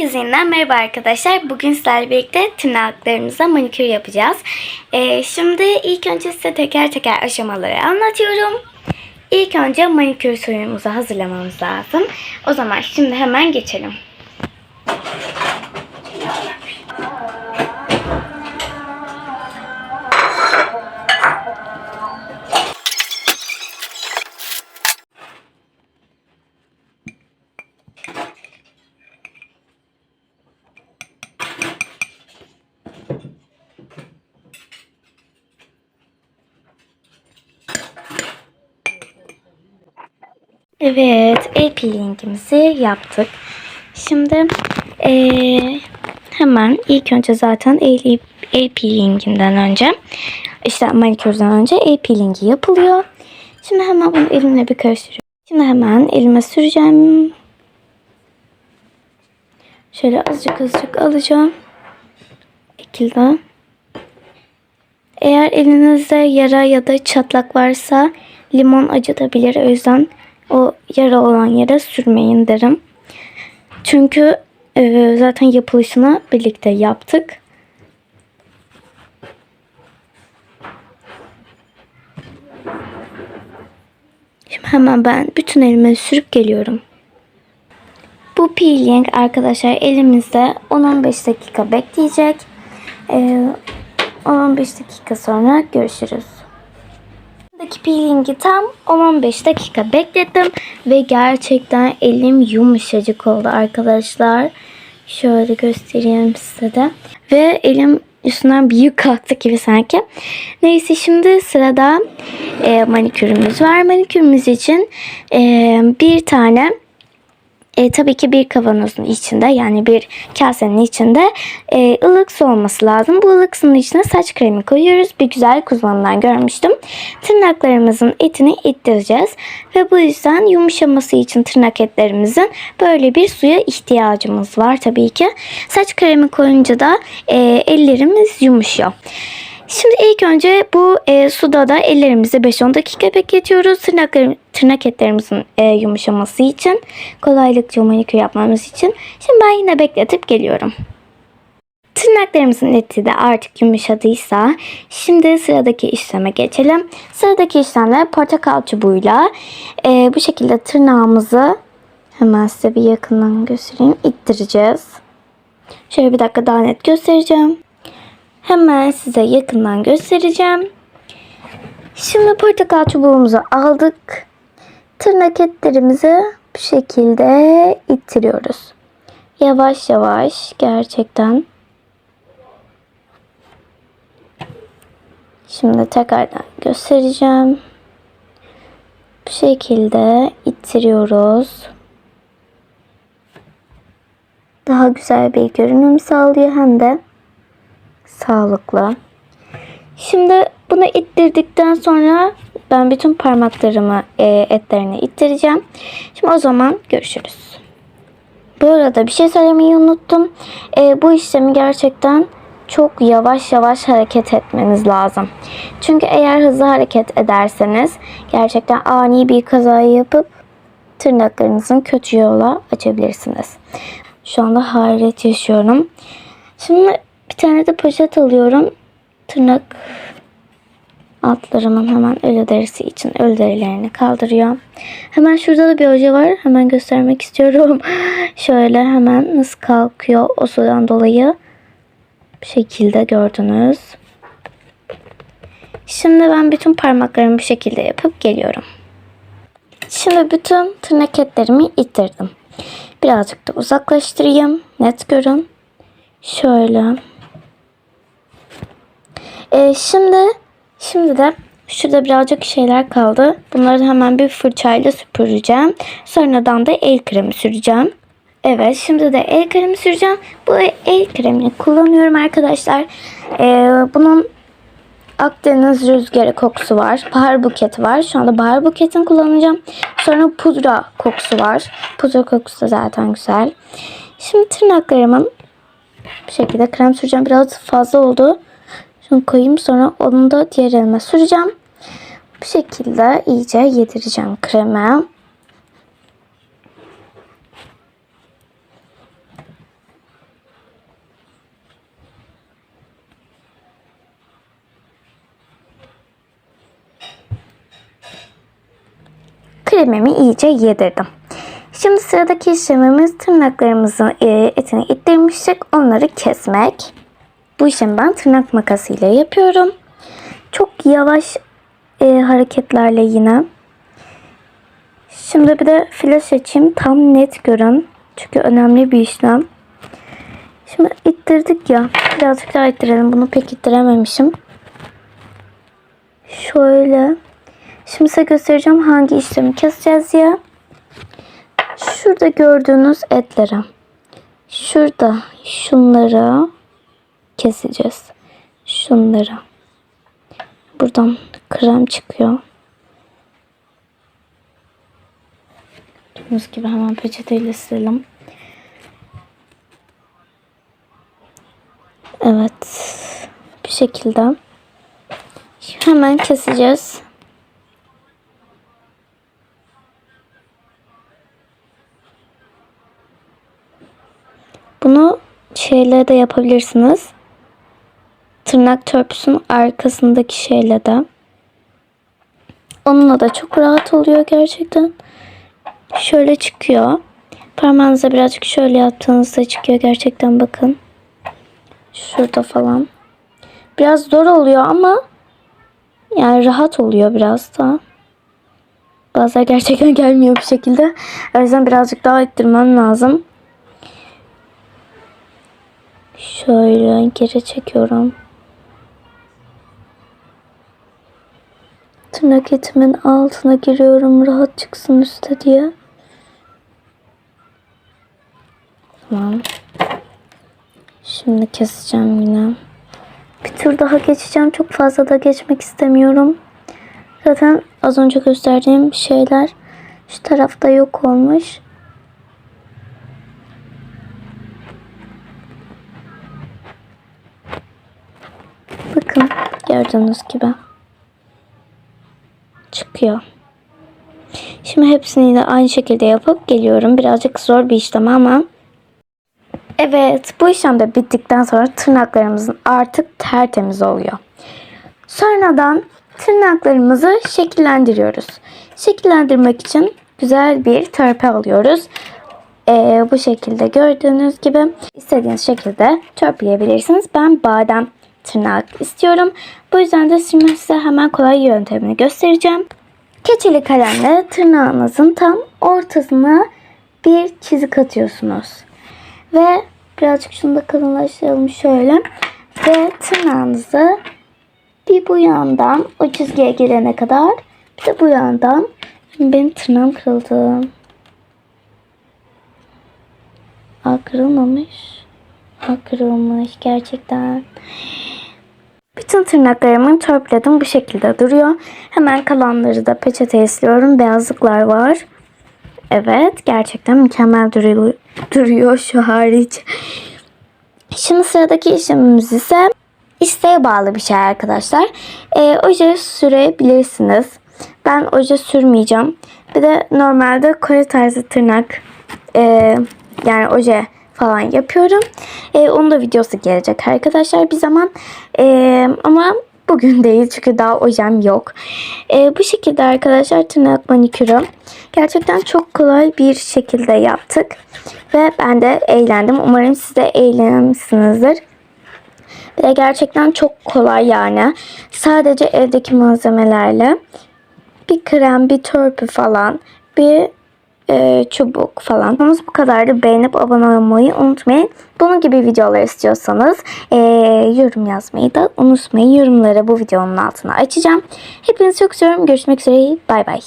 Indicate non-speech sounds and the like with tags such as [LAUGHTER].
Herkese yeniden merhaba arkadaşlar. Bugün sizlerle birlikte tırnaklarımıza manikür yapacağız. Ee, şimdi ilk önce size teker teker aşamaları anlatıyorum. İlk önce manikür suyumuzu hazırlamamız lazım. O zaman şimdi hemen geçelim. Evet, el peelingimizi yaptık. Şimdi eee, hemen ilk önce zaten el, el peelinginden önce işte manikürden önce el peelingi yapılıyor. Şimdi hemen bunu elimle bir karıştırıyorum. Şimdi hemen elime süreceğim. Şöyle azıcık azıcık alacağım. Şekilde. Eğer elinizde yara ya da çatlak varsa limon acıtabilir. O yüzden o yara olan yere sürmeyin derim. Çünkü e, zaten yapılışını birlikte yaptık. Şimdi hemen ben bütün elime sürüp geliyorum. Bu peeling arkadaşlar elimizde 10-15 dakika bekleyecek. Ee, 10-15 dakika sonra görüşürüz. Buradaki peelingi tam 10-15 dakika bekledim ve gerçekten elim yumuşacık oldu arkadaşlar. Şöyle göstereyim size de. Ve elim üstünden bir yük kalktı gibi sanki. Neyse şimdi sırada e, manikürümüz var. Manikürümüz için e, bir tane e, tabii ki bir kavanozun içinde yani bir kasenin içinde e, ılık su olması lazım. Bu ılık suyun içine saç kremi koyuyoruz. Bir güzel uzmanından görmüştüm. Tırnaklarımızın etini ittireceğiz. Ve bu yüzden yumuşaması için tırnak etlerimizin böyle bir suya ihtiyacımız var tabii ki. Saç kremi koyunca da e, ellerimiz yumuşuyor. Şimdi ilk önce bu e, suda da ellerimizi 5-10 dakika bekletiyoruz. Tırnaklarım, tırnak etlerimizin e, yumuşaması için. Kolaylıkça manikür yapmamız için. Şimdi ben yine bekletip geliyorum. Tırnaklarımızın eti de artık yumuşadıysa şimdi sıradaki işleme geçelim. Sıradaki işlemde portakal çubuğuyla e, bu şekilde tırnağımızı hemen size bir yakından göstereyim. ittireceğiz. Şöyle bir dakika daha net göstereceğim. Hemen size yakından göstereceğim. Şimdi portakal çubuğumuzu aldık. Tırnak etlerimizi bu şekilde ittiriyoruz. Yavaş yavaş gerçekten. Şimdi tekrardan göstereceğim. Bu şekilde ittiriyoruz. Daha güzel bir görünüm sağlıyor hem de sağlıklı. Şimdi bunu ittirdikten sonra ben bütün parmaklarımı e, etlerine ittireceğim. Şimdi o zaman görüşürüz. Bu arada bir şey söylemeyi unuttum. E, bu işlemi gerçekten çok yavaş yavaş hareket etmeniz lazım. Çünkü eğer hızlı hareket ederseniz gerçekten ani bir kaza yapıp tırnaklarınızın kötü yola açabilirsiniz. Şu anda hayret yaşıyorum. Şimdi bir tane de poşet alıyorum. Tırnak altlarımın hemen ölü derisi için ölü derilerini kaldırıyor. Hemen şurada da bir oje var. Hemen göstermek istiyorum. [LAUGHS] Şöyle hemen nasıl kalkıyor o sudan dolayı. Bu şekilde gördünüz. Şimdi ben bütün parmaklarımı bu şekilde yapıp geliyorum. Şimdi bütün tırnak etlerimi ittirdim. Birazcık da uzaklaştırayım. Net görün. Şöyle. Ee, şimdi şimdi de şurada birazcık şeyler kaldı. Bunları hemen bir fırçayla süpüreceğim. Sonradan da el kremi süreceğim. Evet şimdi de el kremi süreceğim. Bu el kremini kullanıyorum arkadaşlar. Ee, bunun Akdeniz rüzgarı kokusu var. Bahar buketi var. Şu anda bahar buketini kullanacağım. Sonra pudra kokusu var. Pudra kokusu da zaten güzel. Şimdi tırnaklarımın bu şekilde krem süreceğim. Biraz fazla oldu. Şunu koyayım sonra onu da diğer elime süreceğim. Bu şekilde iyice yedireceğim kremi. kremimi iyice yedirdim. Şimdi sıradaki işlemimiz tırnaklarımızın e, etini ittirmiştik. Onları kesmek. Bu işlemi ben tırnak makasıyla yapıyorum. Çok yavaş e, hareketlerle yine. Şimdi bir de flash açayım. Tam net görün. Çünkü önemli bir işlem. Şimdi ittirdik ya. Birazcık daha ittirelim. Bunu pek ittirememişim. Şöyle. Şimdi size göstereceğim hangi işlemi keseceğiz diye. Şurada gördüğünüz etleri. Şurada şunları keseceğiz. Şunları. Buradan krem çıkıyor. Gördüğünüz gibi hemen peçeteyle silelim. Evet. Bu şekilde. Hemen keseceğiz. Bunu şeyle de yapabilirsiniz. Tırnak törpüsünün arkasındaki şeyle de. Onunla da çok rahat oluyor gerçekten. Şöyle çıkıyor. Parmağınıza birazcık şöyle yaptığınızda çıkıyor gerçekten bakın. Şurada falan. Biraz zor oluyor ama yani rahat oluyor biraz da. Bazen gerçekten [LAUGHS] gelmiyor bir şekilde. O yüzden birazcık daha ittirmem lazım. Şöyle geri çekiyorum. Tırnak etimin altına giriyorum rahat çıksın üstte diye. Tamam. Şimdi keseceğim yine. Bir tur daha geçeceğim. Çok fazla da geçmek istemiyorum. Zaten az önce gösterdiğim şeyler şu tarafta yok olmuş. Bakın gördüğünüz gibi çıkıyor. Şimdi hepsini de aynı şekilde yapıp geliyorum. Birazcık zor bir işlem ama Evet, bu işlem de bittikten sonra tırnaklarımızın artık tertemiz oluyor. Sonradan tırnaklarımızı şekillendiriyoruz. Şekillendirmek için güzel bir törpü alıyoruz. Ee, bu şekilde gördüğünüz gibi istediğiniz şekilde törpüleyebilirsiniz. Ben badem tırnak istiyorum. Bu yüzden de şimdi size hemen kolay yöntemini göstereceğim. Keçeli kalemle tırnağınızın tam ortasına bir çizik atıyorsunuz. Ve birazcık şunu da kalınlaştıralım şöyle. Ve tırnağınızı bir bu yandan o çizgiye gelene kadar bir de bu yandan. Şimdi benim tırnağım kırıldı. Aa kırılmamış. Aa kırılmış gerçekten. Bütün tırnaklarımı törpüledim bu şekilde duruyor. Hemen kalanları da peçeteye siliyorum. Beyazlıklar var. Evet gerçekten mükemmel duruyor, şu hariç. Şimdi sıradaki işlemimiz ise isteğe bağlı bir şey arkadaşlar. Ee, oje sürebilirsiniz. Ben oje sürmeyeceğim. Bir de normalde Kore tarzı tırnak e, yani oje falan yapıyorum. E, onun da videosu gelecek arkadaşlar bir zaman. E, ama bugün [LAUGHS] değil çünkü daha ojem yok. E, bu şekilde arkadaşlar tırnak manikürü gerçekten çok kolay bir şekilde yaptık. Ve ben de eğlendim. Umarım siz de eğlenmişsinizdir. Ve gerçekten çok kolay yani. Sadece evdeki malzemelerle bir krem, bir törpü falan, bir e, çubuk falan. Bu kadardı. Beğenip abone olmayı unutmayın. Bunun gibi videolar istiyorsanız e, yorum yazmayı da unutmayın. Yorumları bu videonun altına açacağım. Hepinizi çok seviyorum. Görüşmek üzere. Bay bay.